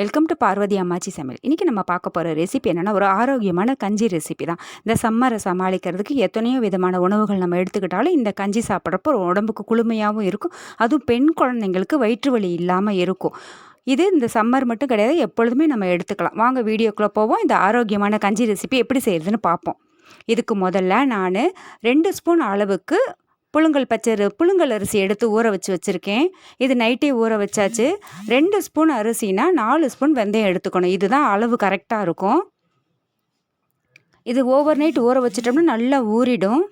Welcome to Parvati அம்மாச்சி சமையல் இன்றைக்கி நம்ம பார்க்க போகிற ரெசிபி என்னென்னா ஒரு ஆரோக்கியமான கஞ்சி ரெசிபி தான். இந்த சம்மரை சமாளிக்கிறதுக்கு எத்தனையோ விதமான உணவுகள் நம்ம எடுத்துக்கிட்டாலும் இந்த கஞ்சி சாப்பிட்றப்போ உடம்புக்கு குளுமையாகவும் இருக்கும். அதுவும் பெண் குழந்தைங்களுக்கு வயிற்று வலி இல்லாமல் இருக்கும். இது இந்த சம்மர் மட்டும் கிடையாது எப்பொழுதுமே நம்ம எடுத்துக்கலாம். வாங்க வீடியோக்குள்ளே போவோம். இந்த ஆரோக்கியமான கஞ்சி ரெசிபி எப்படி செய்கிறதுன்னு பார்ப்போம். இதுக்கு முதல்ல நான் ரெண்டு ஸ்பூன் அளவுக்கு புழுங்கல் பச்சை புழுங்கல் அரிசி எடுத்து ஊற வச்சு வச்சுருக்கேன். இது நைட்டே ஊற வச்சாச்சு. ரெண்டு ஸ்பூன் அரிசினா நாலு ஸ்பூன் வெந்தயம் எடுத்துக்கணும். இதுதான் அளவு கரெக்டாக இருக்கும். இது ஓவர் நைட் ஊற வச்சிட்டோம்னா நல்லா ஊறிடும்.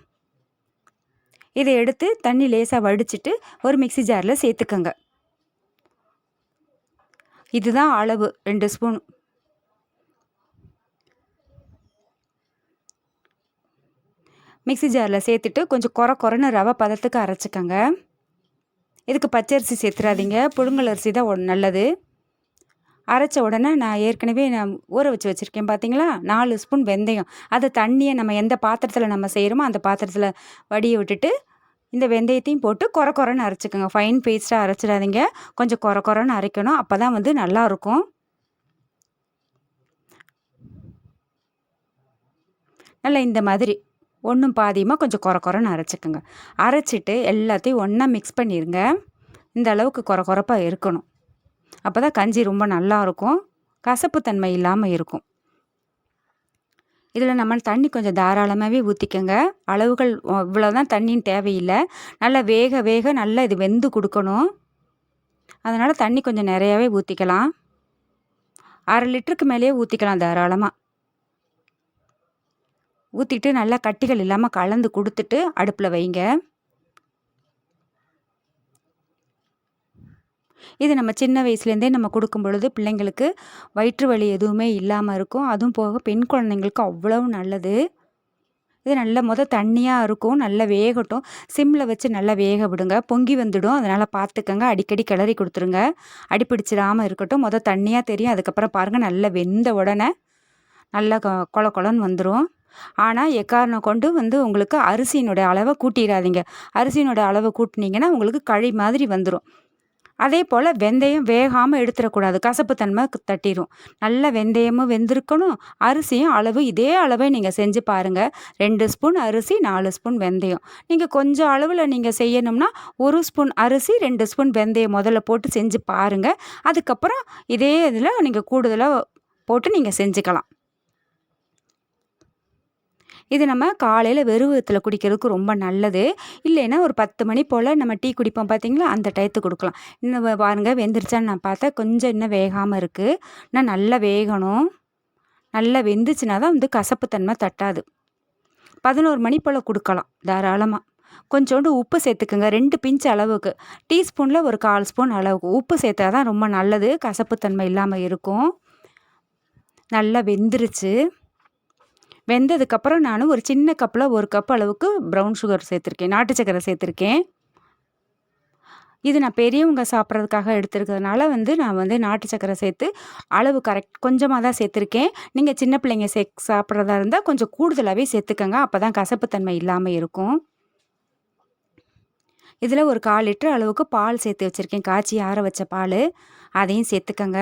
இதை எடுத்து தண்ணி லேசாக வடிச்சிட்டு ஒரு மிக்சி ஜாரில் சேர்த்துக்கோங்க. இதுதான் அளவு. ரெண்டு ஸ்பூன் மிக்சி ஜாரில் சேர்த்துட்டு கொஞ்சம் குறை குறைன்னு ரவை பதத்துக்கு அரைச்சிக்கோங்க. இதுக்கு பச்சரிசி சேர்த்துறாதீங்க. புழுங்கல் அரிசி தான் நல்லது. அரைச்ச உடனே நான் ஏற்கனவே நான் ஊற வச்சு வச்சுருக்கேன் பார்த்தீங்களா நாலு ஸ்பூன் வெந்தயம். அதை தண்ணியை நம்ம எந்த பாத்திரத்தில் நம்ம செய்கிறோமோ அந்த பாத்திரத்தில் வடியை விட்டுட்டு இந்த வெந்தயத்தையும் போட்டு குறை குறைன்னு அரைச்சிக்கோங்க. ஃபைன் பேஸ்ட்டாக அரைச்சிடாதீங்க. கொஞ்சம் குறை குறைன்னு அரைக்கணும். அப்போ தான் வந்து நல்லாயிருக்கும் நல்லா இந்த மாதிரி. ஒன்றும் பாதியமாக கொஞ்சம் குறை குறைன்னு அரைச்சிக்கோங்க. அரைச்சிட்டு எல்லாத்தையும் ஒன்றா மிக்ஸ் பண்ணிடுங்க இந்த அளவுக்கு குறை குறைப்பாக இருக்கணும். அப்போ தான் கஞ்சி ரொம்ப நல்லாயிருக்கும் கசப்புத்தன்மை இல்லாமல் இருக்கும். இதில் நம்ம தண்ணி கொஞ்சம் தாராளமாகவே ஊற்றிக்கோங்க அளவுகள் இவ்வளோதான் தண்ணின்னு தேவையில்லை. நல்லா வேக வேக நல்லா இது வெந்து கொடுக்கணும். அதனால் தண்ணி கொஞ்சம் நிறையாவே ஊற்றிக்கலாம் அரை லிட்டருக்கு மேலேயே ஊற்றிக்கலாம் தாராளமாக ஊற்றிட்டு நல்லா கட்டிகள் இல்லாமல் கலந்து கொடுத்துட்டு அடுப்பில் வைங்க. இது நம்ம சின்ன வயசுலேருந்தே நம்ம கொடுக்கும் பொழுது பிள்ளைங்களுக்கு வயிற்று வலி எதுவுமே இல்லாமல் இருக்கும். அதுவும் போக பெண் குழந்தைங்களுக்கு அவ்வளவு நல்லது. இது நல்ல முத தண்ணியாக இருக்கும். நல்லா வேகட்டும். சிம்மில் வச்சு நல்லா வேக விடுங்க. பொங்கி வந்துடும். அதனால் பார்த்துக்கங்க அடிக்கடி கிளறி கொடுத்துருங்க. அடிப்பிடிச்சிடாமல் இருக்கட்டும். முத தண்ணியாக தெரியும். அதுக்கப்புறம் பாருங்கள் நல்லா வெந்த உடனே நல்லா கொல கொலன்னு வந்துடும் ஆனால் எக்காரணம் கொண்டு வந்து உங்களுக்கு அரிசியினுடைய அளவை கூட்டிடாதீங்க. அரிசியினுடைய அளவை கூட்டினீங்கன்னா உங்களுக்கு கழி மாதிரி வந்துடும் அதே போல் வெந்தயம் வேகாமல் எடுத்துடக்கூடாது. கசப்பு தன்மை தட்டிடும் நல்ல வெந்தயமும் வெந்திருக்கணும். அரிசியும் அளவு இதே அளவை நீங்கள் செஞ்சு பாருங்கள் ரெண்டு ஸ்பூன் அரிசி நாலு ஸ்பூன் வெந்தயம். நீங்கள் கொஞ்சம் அளவில் நீங்கள் செய்யணும்னா ஒரு ஸ்பூன் அரிசி ரெண்டு ஸ்பூன் வெந்தயம் முதல்ல போட்டு செஞ்சு பாருங்கள் அதுக்கப்புறம் இதே இதில் நீங்கள் கூடுதலாக போட்டு நீங்கள் செஞ்சுக்கலாம். இது நம்ம காலையில் வெறுவத்தில் குடிக்கிறதுக்கு ரொம்ப நல்லது. இல்லைன்னா ஒரு பத்து மணி போல் நம்ம டீ குடிப்போம் பார்த்தீங்களா அந்த டயத்து கொடுக்கலாம். இன்னும் பாருங்கள் வெந்துருச்சான்னு நான் பார்த்தா கொஞ்சம் இன்னும் வேகாமல் இருக்குது நான் நல்லா வேகணும். நல்லா வெந்துச்சுனா தான் வந்து கசப்புத்தன்மை தட்டாது. பதினோரு மணி போல் கொடுக்கலாம் தாராளமாக கொஞ்சோண்டு உப்பு சேர்த்துக்குங்க ரெண்டு பிஞ்ச் அளவுக்கு. டீஸ்பூனில் ஒரு கால் ஸ்பூன் அளவுக்கு. உப்பு சேர்த்தா தான் ரொம்ப நல்லது கசப்புத்தன்மை இல்லாமல் இருக்கும். நல்லா வெந்துருச்சு. வெந்ததுக்கப்புறம் நான் ஒரு சின்ன கப்பில் ஒரு கப் அளவுக்கு ப்ரௌன் சுகர் சேர்த்துருக்கேன். நாட்டு சக்கரை சேர்த்துருக்கேன். இது நான் பெரியவங்க சாப்பிட்றதுக்காக எடுத்துருக்கிறதுனால வந்து நான் வந்து நாட்டு சக்கரை சேர்த்து அளவு கரெக்ட் கொஞ்சமாக தான் சேர்த்துருக்கேன். நீங்கள் சின்ன பிள்ளைங்க சே சாப்பிட்றதா இருந்தால் கொஞ்சம் கூடுதலாகவே சேர்த்துக்கங்க. அப்போ தான் கசப்புத்தன்மை இல்லாமல் இருக்கும். இதில் ஒரு கால் லிட்டர் அளவுக்கு பால் சேர்த்து வச்சுருக்கேன். காய்ச்சி ஆற வச்ச பால். அதையும் சேர்த்துக்கங்க.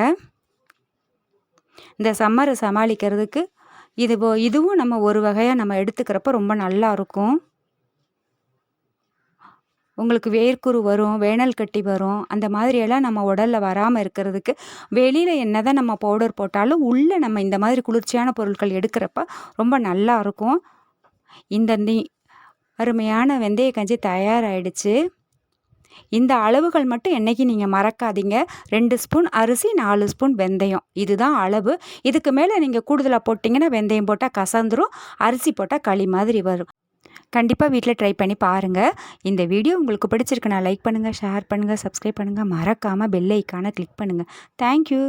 இந்த சம்மரை சமாளிக்கிறதுக்கு இது இதுவும் நம்ம ஒரு வகையாக நம்ம எடுத்துக்கிறப்ப ரொம்ப நல்லா இருக்கும். உங்களுக்கு வேர்க்குரு வரும் வேனல் கட்டி வரும் அந்த மாதிரியெல்லாம் நம்ம உடலில் வராமல் இருக்கிறதுக்கு வெளியில் என்ன தான் நம்ம பவுடர் போட்டாலும் உள்ளே நம்ம இந்த மாதிரி குளிர்ச்சியான பொருட்கள் எடுக்கிறப்ப ரொம்ப நல்லா இருக்கும். இந்த அருமையான வெந்தய கஞ்சி தயாராகிடுச்சு இந்த அளவுகள் மட்டும் என்றைக்கு நீங்கள் மறக்காதீங்க. ரெண்டு ஸ்பூன் அரிசி நாலு ஸ்பூன் வெந்தயம். இதுதான் அளவு. இதுக்கு மேலே நீங்கள் கூடுதலாக போட்டிங்கன்னா வெந்தயம் போட்டால் கசந்துரும் அரிசி போட்டால் களி மாதிரி வரும். கண்டிப்பாக வீட்டில் ட்ரை பண்ணி பாருங்கள் இந்த வீடியோ உங்களுக்கு பிடிச்சிருக்கு நான் லைக் பண்ணுங்கள் ஷேர் பண்ணுங்கள் சப்ஸ்கிரைப் பண்ணுங்கள் மறக்காமல் பெல் ஐக்கானை கிளிக் பண்ணுங்கள் தேங்க்யூ